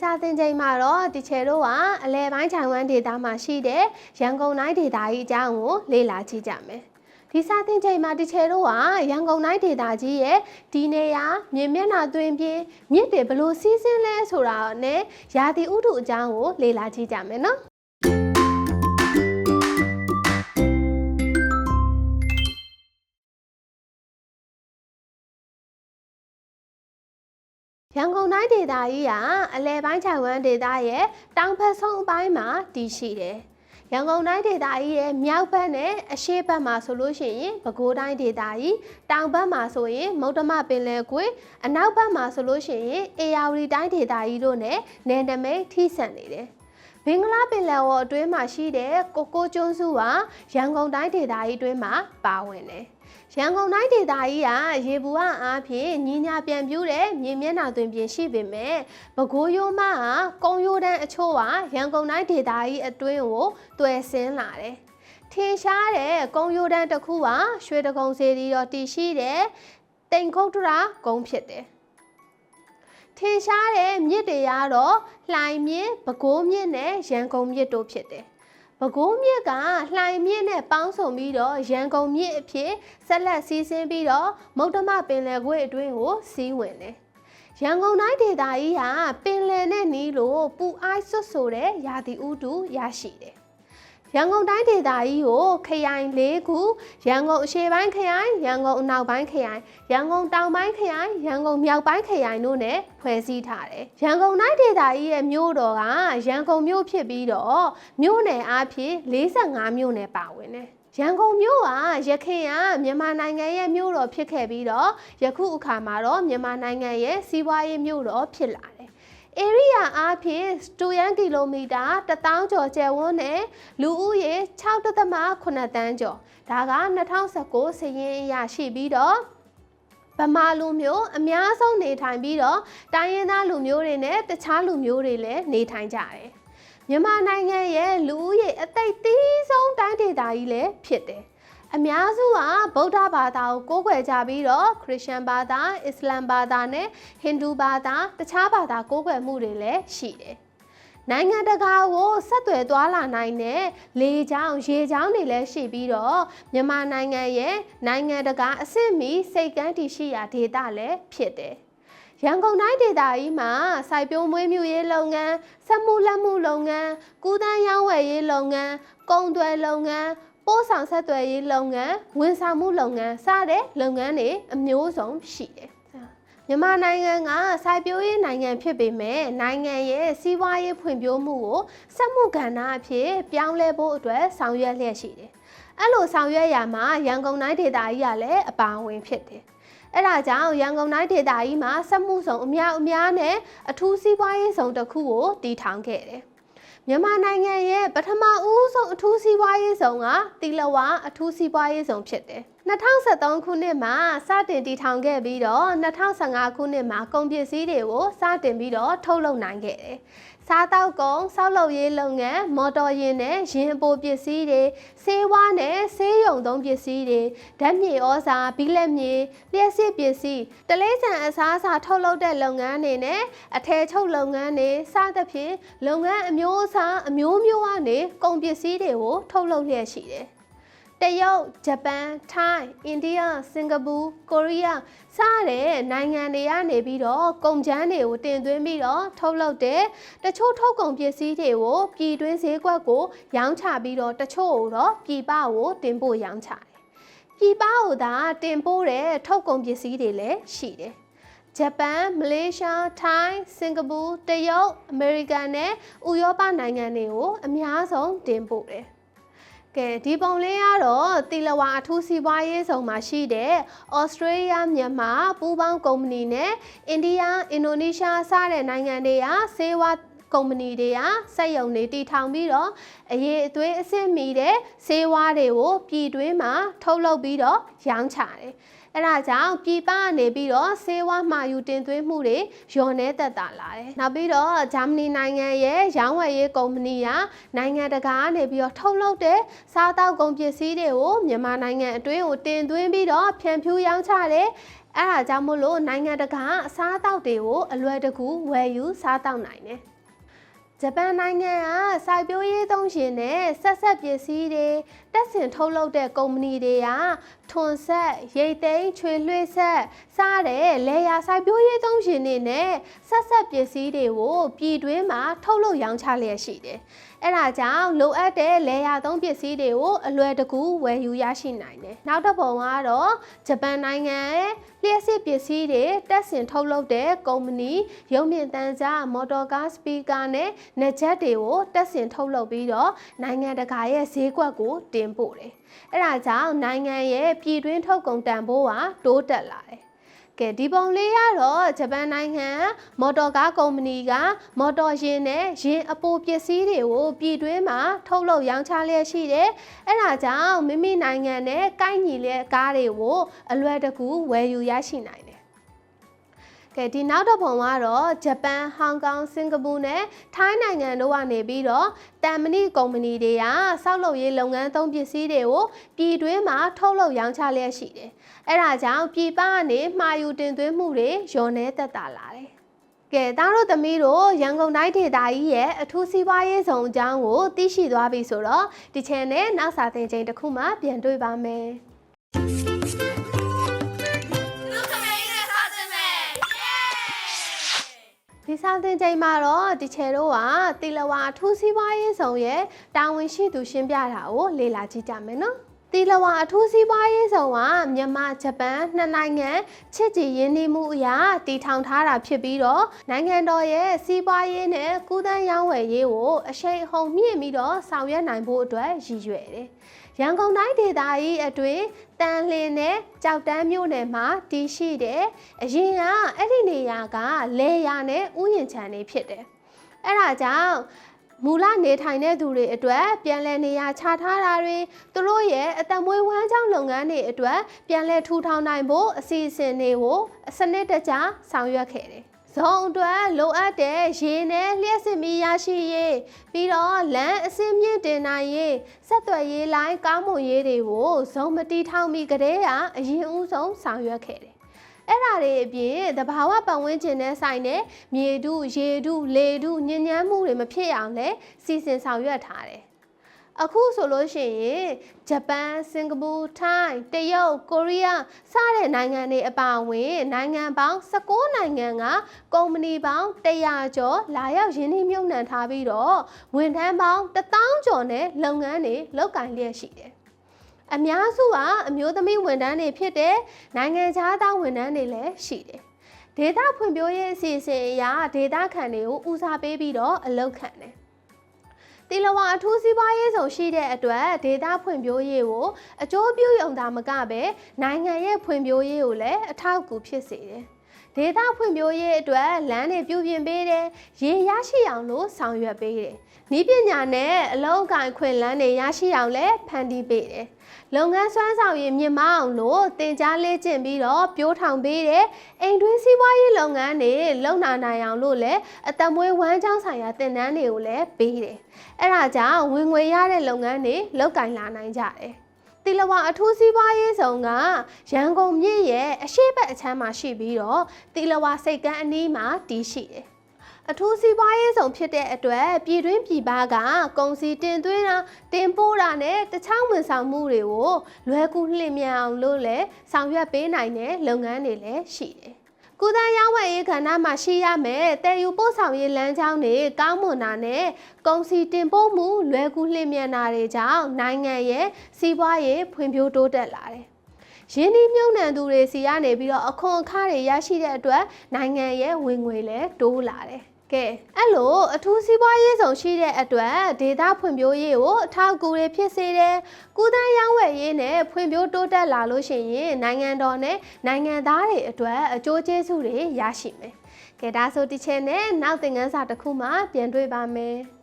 စာသင်ချိန်မှာတော့တီချယ်တို့ကအလဲပိုင်းခြိုင်ဝမ်ဒေတာမှာရှိတဲ့ရန်ကုန်တိုင်းဒေတာကြီးအကြောင်းကိုလေ့လာကြည့်ကြမယ်ဒီစာသင်ချိန်မှာတီချယ်တို့ကရန်ကုန်တိုင်းဒေတာကြီးရဲ့ဒီနေရာမြင်မျက်နှာသွင်းပြင်းမြစ်တွေဘလို့စီးစင်းလဲဆိုတာနဲ့ရာသီဥတုအကြောင်းကိုလေ့လာကြည့်ကြမယ်နော် ရန်ကုန်တိုင်းဒေသကြီးကအလဲပိုင်းခြိုင်ဝမ်ဒေသရဲ့တောင်ဘက်ဆုံးအပိုင်းမှာတည်ရှိတယ်။ရန်ကုန်တိုင်းဒေသကြီးရဲ့မြောက်ဘက်နဲ့အရှေ့ဘက်မှာဆိုလို့ရှိရင်ပဲခူးတိုင်းဒေသကြီးတောင်ဘက်မှာဆိုရင်မုတ်တမပင်လယ်ကွေ့အနောက်ဘက်မှာဆိုလို့ရှိရင်အေယာဝတီတိုင်းဒေသကြီးတို့နဲ့နယ်နိမိတ်ထိစပ်နေတယ်။ဘင်္ဂလားပင်လယ်ဝအတွင်းမှာရှိတဲ့ကိုကိုကျွန်းစုဟာရန်ကုန်တိုင်းဒေသကြီးအတွင်းမှာပါဝင်တယ်။ ရန်ကုန်တိုင်းဒေသကြီးကရေဘူးအအားဖြင့်ညီညာပြန်ပြူးတဲ့မြေမျက်နှာသွင်းပြင်ရှိပေမဲ့ပဲခူးရိုးမဟာကုံရိုးတန်းအချို့ဟာရန်ကုန်တိုင်းဒေသကြီးအတွင်းကိုတွယ်ဆင်းလာတယ်။ထင်ရှားတဲ့ကုံရိုးတန်းတစ်ခုဟာရွှေတကုံစေတီတော်တည်ရှိတဲ့တိန်ခုတ်တရာကုန်းဖြစ်တယ်။ထင်ရှားတဲ့မြစ်တွေကတော့လှိုင်မြစ်၊ပဲခူးမြစ်နဲ့ရန်ကုန်မြစ်တို့ဖြစ်တယ်။ ပဲခူးမြစ်ကလှိုင်မြစ်နဲ့ပေါင်းစုံပြီးတော့ရန်ကုန်မြစ်အဖြစ်ဆက်လက်စီးဆင်းပြီးတော့မုတ်တမပင်လယ်ကွေ့အတွင်းကိုစီးဝင်တယ်။ရန်ကုန်တိုင်းဒေသကြီးဟာပင်လယ်နဲ့နီးလို့ပူအိုက်ဆွတ်ဆိုတဲ့ရာသီဥတုရရှိတယ်။ ရန်ကုန်တိုင်းဒေသကြီးကိုခရိုင်၄ခုရန်ကုန်အရှေ့ပိုင်းခရိုင်ရန်ကုန်အနောက်ပိုင်းခရိုင်ရန်ကုန်တောင်ပိုင်းခရိုင်ရန်ကုန်မြောက်ပိုင်းခရိုင်တို့နဲ့ဖွဲ့စည်းထားတယ်။ရန်ကုန်တိုင်းဒေသကြီးရဲ့မြို့တော်ကရန်ကုန်မြို့ဖြစ်ပြီးတော့မြို့နယ်အားဖြင့်45မြို့နယ်ပါဝင်တယ်။ရန်ကုန်မြို့ဟာရခိုင်ကမြန်မာနိုင်ငံရဲ့မြို့တော်ဖြစ်ခဲ့ပြီးတော့ယခုအခါမှာတော့မြန်မာနိုင်ငံရဲ့စီးပွားရေးမြို့တော်ဖြစ်လာတယ်။ area အားဖြင့်စတူယန်ကီလိုမီတာ1000ကျော်ကျယ်ဝန်းနဲ့လူဦးရေ6.8တန်းကျော်ဒါက2019စည်ရင်းအရရှိပြီးတော့ဗမာလူမျိုးအများဆုံးနေထိုင်ပြီးတော့တိုင်းရင်းသားလူမျိုးတွေနဲ့တခြားလူမျိုးတွေလည်းနေထိုင်ကြတယ်။မြန်မာနိုင်ငံရဲ့လူဦးရေအသိသီးဆုံးတိုင်းဒေသကြီးလည်းဖြစ်တယ်။ အများစုကဗုဒ္ဓဘာသာကိုကိုးကွယ်ကြပြီးတော့ခရစ်ယာန်ဘာသာအစ္စလာမ်ဘာသာနဲ့ဟိန္ဒူဘာသာတခြားဘာသာကိုးကွယ်မှုတွေလည်းရှိတယ်။နိုင်ငံတကာကိုဆက်သွယ်သွားလာနိုင်တဲ့လေကြောင်းရေကြောင်းတွေလည်းရှိပြီးတော့မြန်မာနိုင်ငံရဲ့နိုင်ငံတကာအဆင့်မီစိတ်ကမ်းတည်ရှိရာဒေသလည်းဖြစ်တယ်။ရန်ကုန်တိုင်းဒေသကြီးမှာစိုက်ပျိုးမွေးမြူရေးလုပ်ငန်း၊စက်မှုလက်မှုလုပ်ငန်း၊ကုသန်းရောင်းဝယ်ရေးလုပ်ငန်း၊ကုန်သွယ်လုပ်ငန်း၊ ပို့ဆောင်ဆက်သွယ်ရေးလုပ်ငန်း၊ဝန်ဆောင်မှုလုပ်ငန်းစတဲ့လုပ်ငန်းတွေအမျိုးစုံရှိတယ်။မြန်မာနိုင်ငံကစိုက်ပျိုးရေးနိုင်ငံဖြစ်ပေမဲ့နိုင်ငံရဲ့စီးပွားရေးဖွံ့ဖြိုးမှုကိုစက်မှုကဏ္ဍအဖြစ်ပြောင်းလဲဖို့အတွက်ဆောင်ရွက်လျက်ရှိတယ်။အဲ့လိုဆောင်ရွက်ရမှာရန်ကုန်တိုင်းဒေသကြီးကလည်းအပါအဝင်ဖြစ်တယ်။အဲ့ဒါကြောင့်ရန်ကုန်တိုင်းဒေသကြီးမှာစက်မှုဆောင်အများအများနဲ့အထူးစီးပွားရေးဆောင်တစ်ခုကိုတည်ထောင်ခဲ့တယ်။ မြန်မာနိုင်ငံရဲ့ပထမဦးဆုံးအထူးစီးပွားရေးဆောင်ကတီလဝါအထူးစီးပွားရေးဆောင်ဖြစ်တယ်။2023ခုနှစ်မှာစတင်တည်ထောင်ခဲ့ပြီးတော့2015ခုနှစ်မှာကုန်ပစ္စည်းတွေကိုစတင်ပြီးတော့ထုတ်လုပ်နိုင်ခဲ့တယ်။ စားတောက်ကုန်ဆောက်လုပ်ရေးလုပ်ငန်းမော်တော်ယာဉ်နဲ့ယာဉ်အပိုပစ္စည်းတွေဆေးဝါးနဲ့ဆေးရုံသုံးပစ္စည်းတွေဓာတ်မြေဩဇာဘီလက်မြေလျှက်စစ်ပစ္စည်းတလေးဆန်အစားအစာထုတ်လုပ်တဲ့လုပ်ငန်းတွေနဲ့အထည်ချုပ်လုပ်ငန်းတွေစသဖြင့်လုပ်ငန်းအမျိုးအစားအမျိုးမျိုးကနေကုန်ပစ္စည်းတွေကိုထုတ်လုပ်လျက်ရှိတယ် တရုတ်၊ဂျပန်၊ထိုင်း၊အိန္ဒိယ၊စင်ကာပူ၊ကိုရီးယားစတဲ့နိုင်ငံတွေကနေပြီးတော့ကုန်ကျန်းတွေကိုတင်သွင်းပြီးတော့ထုတ်လုပ်တဲ့တချို့ထုတ်ကုန်ပစ္စည်းတွေကိုပြည်တွင်းဈေးကွက်ကိုရောင်းချပြီးတော့တချို့ကိုတော့ပြည်ပကိုတင်ပို့ရောင်းချတယ်။ပြည်ပကိုသာတင်ပို့တဲ့ထုတ်ကုန်ပစ္စည်းတွေလည်းရှိတယ်။ဂျပန်မလေးရှားထိုင်းစင်ကာပူတရုတ်အမေရိကန်နဲ့ဥရောပနိုင်ငံတွေကိုအများဆုံးတင်ပို့တယ် ကဲဒီပုံလေးကတော့တီလဝါအထူးစီးပွားရေးဆောင်မှာရှိတဲ့ဩစတြေးလျမြန်မာပူးပေါင်းကုမ္ပဏီနဲ့အိန္ဒိယအင်ဒိုနီးရှားစတဲ့နိုင်ငံတွေကဆေးဝါးကုမ္ပဏီတွေကစက်ရုံတွေတည်ထောင်ပြီးတော့အရေးအသွေးအဆင့်မီတဲ့ဆေးဝါးတွေကိုပြည်တွင်းမှာထုတ်လုပ်ပြီးတော့ရောင်းချတယ်။ အဲဒါကြောင့်ပြည်ပကနေပြီးတော့ဆေးဝါးမှာယူတင်သွင်းမှုတွေလျော့နေသက်သာလာတယ်။နောက်ပြီးတော့ဂျာမနီနိုင်ငံရဲ့ရောင်းဝယ်ရေးကုမ္ပဏီကနိုင်ငံတကာကနေပြီးတော့ထုတ်လုပ်တဲ့စားတောက်ကုန်ပစ္စည်းတွေကိုမြန်မာနိုင်ငံအတွင်းကိုတင်သွင်းပြီးတော့ဖြန့်ဖြူးရောင်းချတယ်။အဲဒါကြောင့်မို့လို့နိုင်ငံတကာအစားအသောက်တွေကိုအလွယ်တကူဝယ်ယူစားတောက်နိုင်တယ်။ ဂျပန်နိုင်ငံကစိုက်ပျိုးရေးသုံးရှင်နဲ့ဆက်ဆက်ပစ္စည်းတွေတက်ဆင်ထုတ်လုပ်တဲ့ကုမ္ပဏီတွေကထွန်ဆက်ရိတ်သိမ်းချွေလွှဲဆက်စားတဲ့လေယာစိုက်ပျိုးရေးသုံးရှင်တွေနဲ့ဆက်ဆက်ပစ္စည်းတွေကိုပြည်တွင်းမှာထုတ်လုပ်ရောင်းချလျက်ရှိတယ်။ အဲဒါကြောင့်လိုအပ်တဲ့လေယာသုံးပစ္စည်းတွေကိုအလွယ်တကူဝယ်ယူရရှိနိုင်တယ်။နောက်တစ်ပုံကတော့ဂျပန်နိုင်ငံရဲ့လျှက်စစ်ပစ္စည်းတွေတက်ဆင်ထုတ်လုပ်တဲ့ကုမ္ပဏီရုံမြင့်တန်းကြားမော်တော်ကားစပီကာနဲ့နေချက်တွေကိုတက်ဆင်ထုတ်လုပ်ပြီးတော့နိုင်ငံတကာရဲ့ဈေးကွက်ကိုတင်ပို့တယ်။အဲဒါကြောင့်နိုင်ငံရဲ့ပြည်တွင်းထုတ်ကုန်တန်ဖိုးဟာတိုးတက်လာတယ်။ ကဲဒီပုံလေးကတော့ဂျပန်နိုင်ငံမော်တော်ကားကုမ္ပဏီကမော်တော်ယာဉ်နဲ့ယာဉ်အပိုပစ္စည်းတွေကိုပြည်တွင်းမှာထုတ်လုပ်ရောင်းချလျက်ရှိတယ်။အဲဒါကြောင့်မိမိနိုင်ငံနဲ့ကိုက်ညီတဲ့ကားတွေကိုအလွယ်တကူဝယ်ယူရရှိနိုင်တယ်။ ကဲဒီနောက်တစ်ပုံကတော့ဂျပန်၊ဟောင်ကောင်၊စင်ကာပူနဲ့ထိုင်းနိုင်ငံတို့ကနေပြီးတော့တမ်မဏိကုမ္ပဏီတွေကစောက်လုပ်ရေးလုပ်ငန်းသုံးပစ္စည်းတွေကိုပြည်တွင်းမှာထုတ်လုပ်ရောင်းချလျက်ရှိတယ်။အဲဒါကြောင့်ပြည်ပကနေမှာယူတင်သွင်းမှုတွေလျော့နေသက်သာလာတယ်။ကဲသားတို့သမီးတို့ရန်ကုန်တိုင်းဒေသကြီးရဲ့အထူးစီးပွားရေးဆောင်အကြောင်းကိုသိရှိသွားပြီဆိုတော့ဒီ channel နောက်စာသင်ချိန်တစ်ခုမှပြန်တွေ့ပါမယ်။ ဒီစာသင်ချိန်မှာတော့ဒီချေတို့ကတီလဝါအထူးစီးပွားရေးဆောင်ရဲ့တာဝန်ရှိသူရှင်းပြတာကိုလေ့လာကြည့်ကြမယ်နော်တီလဝါအထူးစီးပွားရေးဆောင်ကမြန်မာဂျပန်နှစ်နိုင်ငံချစ်ကြည်ရင်းနှီးမှုအရာတည်ထောင်ထားတာဖြစ်ပြီးတော့နိုင်ငံတော်ရဲ့စီးပွားရေးနဲ့ကုသန်းရောင်းဝယ်ရေးကိုအရှိန်အဟုန်မြင့်ပြီးတော့ဆောင်ရွက်နိုင်ဖို့အတွက်ရည်ရွယ်တယ် ရန်ကုန်တိုင်းဒေသကြီးအတွင်းတန်လင်းနဲ့ကြောက်တန်းမြို့နယ်မှာတည်ရှိတယ်။အရင်ကအဲ့ဒီနေရာကလေယာနဲ့ဥယျာဉ်ခြံတွေဖြစ်တယ်။အဲ့ဒါကြောင့်မူလနေထိုင်တဲ့သူတွေအတွက်ပြန်လည်နေရာချထားတာတွေသူတို့ရဲ့အသက်မွေးဝမ်းကြောင်းလုပ်ငန်းတွေအတွက်ပြန်လည်ထူထောင်နိုင်ဖို့အစီအစဉ်တွေကိုစနစ်တကျဆောင်ရွက်ခဲ့တယ်။ ဇုံအတွက်လိုအပ်တဲ့ရေနဲ့လျှက်စစ်မီးရရှိရေးပြီးတော့လမ်းအစင်းမြင့်တင်နိုင်ရေးဆက်သွယ်ရေးလိုင်းကောင်းမွန်ရေးတွေကိုဇုံမတီထောင်မီကလေးကအရင်ဦးဆုံးဆောင်ရွက်ခဲ့တယ်။အဲ့ဒါတွေအပြင်တဘာဝပတ်ဝန်းကျင်နဲ့ဆိုင်တဲ့မြေတုရေတုလေတုညဉ့်ညမ်းမှုတွေမဖြစ်အောင်လဲစီစဉ်ဆောင်ရွက်ထားတယ်။ အခုဆိုလို့ရှိရင်ဂျပန်စင်ကာပူထိုင်းတရုတ်ကိုရီးယားစတဲ့နိုင်ငံတွေအပါအဝင်နိုင်ငံပေါင်း19နိုင်ငံကကုမ္ပဏီပေါင်း100ကျော်လာရောက်ရင်းနှီးမြှုပ်နှံထားပြီးတော့ဝန်ထမ်းပေါင်း1000ကျော်နဲ့လုပ်ငန်းတွေလုပ်ကိုင်လျက်ရှိတယ်။အများစုကအမျိုးသမီးဝန်ထမ်းတွေဖြစ်တဲ့နိုင်ငံခြားသားဝန်ထမ်းတွေလည်းရှိတယ်။ဒေတာဖွံ့ဖြိုးရေးအစီအစဉ်အရဒေတာခံတွေကိုဦးစားပေးပြီးတော့အလုပ်ခံတယ်။ တီလဝါအထူးစီးပွားရေးဆောင်ရှိတဲ့အတွက်ဒေတာဖွံ့ဖြိုးရေးကိုအကျိုးပြုရုံသာမကပဲနိုင်ငံရဲ့ဖွံ့ဖြိုးရေးကိုလည်းအထောက်အကူဖြစ်စေတယ်။ ဒေတာဖွံ့ဖြိုးရေးအတွက်လမ်းတွေပြုပြင်ပေးတယ်။ရေရရှိအောင်လို့ဆောင်ရွက်ပေးတယ်။ဤပညာနဲ့အလုံးအကင်ခွင့်လန်းတွေရရှိအောင်လည်းဖန်တီးပေးတယ်။လုပ်ငန်းစွမ်းဆောင်ရည်မြင့်မအောင်လို့တင် जा လေးကျင့်ပြီးတော့ပြိုးထောင်ပေးတယ်။အိမ်တွင်းစီးပွားရေးလုပ်ငန်းတွေလုံနာနိုင်အောင်လို့လည်းအသက်မွေးဝမ်းကြောင်းဆိုင်ရာသင်တန်းတွေကိုလည်းပေးတယ်။အဲ့ဒါကြောင့်ဝင်ငွေရတဲ့လုပ်ငန်းတွေလုပ်ကင်လာနိုင်ကြတယ်။ တီလဝါအထူးစီးပွားရေးဆောင်ကရန်ကုန်မြစ်ရဲ့အရှိတ်ဘက်အချမ်းမှာရှိပြီးတော့တီလဝါစိတ်ကမ်းအနီးမှာတည်ရှိတယ်။အထူးစီးပွားရေးဆောင်ဖြစ်တဲ့အတွက်ပြည်တွင်းပြည်ပကကုန်စည်တင်သွင်းတာတင်ပို့တာနဲ့တခြားဝန်ဆောင်မှုတွေကိုလွယ်ကူလျင်မြန်အောင်လို့လည်းဆောင်ရွက်ပေးနိုင်တဲ့လုပ်ငန်းတွေလည်းရှိတယ်။ ကုသန်းရောင်းဝယ်ရေးကဏ္ဍမှာရှိရမယ်။တယ်ယူပို့ဆောင်ရေးလမ်းကြောင်းတွေကောင်းမွန်တာနဲ့ကုန်စည်တင်ပို့မှုလွယ်ကူလျင်မြန်တာတွေကြောင့်နိုင်ငံရဲ့စီးပွားရေးဖွံ့ဖြိုးတိုးတက်လာတယ်။ရင်းနှီးမြှုပ်နှံသူတွေစီကနေပြီးတော့အခွန်အခတွေရရှိတဲ့အတွက်နိုင်ငံရဲ့ဝင်ငွေလည်းတိုးလာတယ်။ ကဲအဲ့လိုအထူးစီးပွားရေးဆောင်ရှိတဲ့အတွက်ဒေတာဖွံ့ဖြိုးရေးကိုအထောက်အကူတွေဖြစ်စေတယ်။ကုသန်းရောင်းဝယ်ရေးနဲ့ဖွံ့ဖြိုးတိုးတက်လာလို့ရှိရင်နိုင်ငံတော်နဲ့နိုင်ငံသားတွေအတွက်အကျိုးကျေးဇူးတွေရရှိမယ်။ကဲဒါဆိုဒီချက်နဲ့နောက်သင်ခန်းစာတစ်ခုမှပြန်တွေ့ပါမယ်။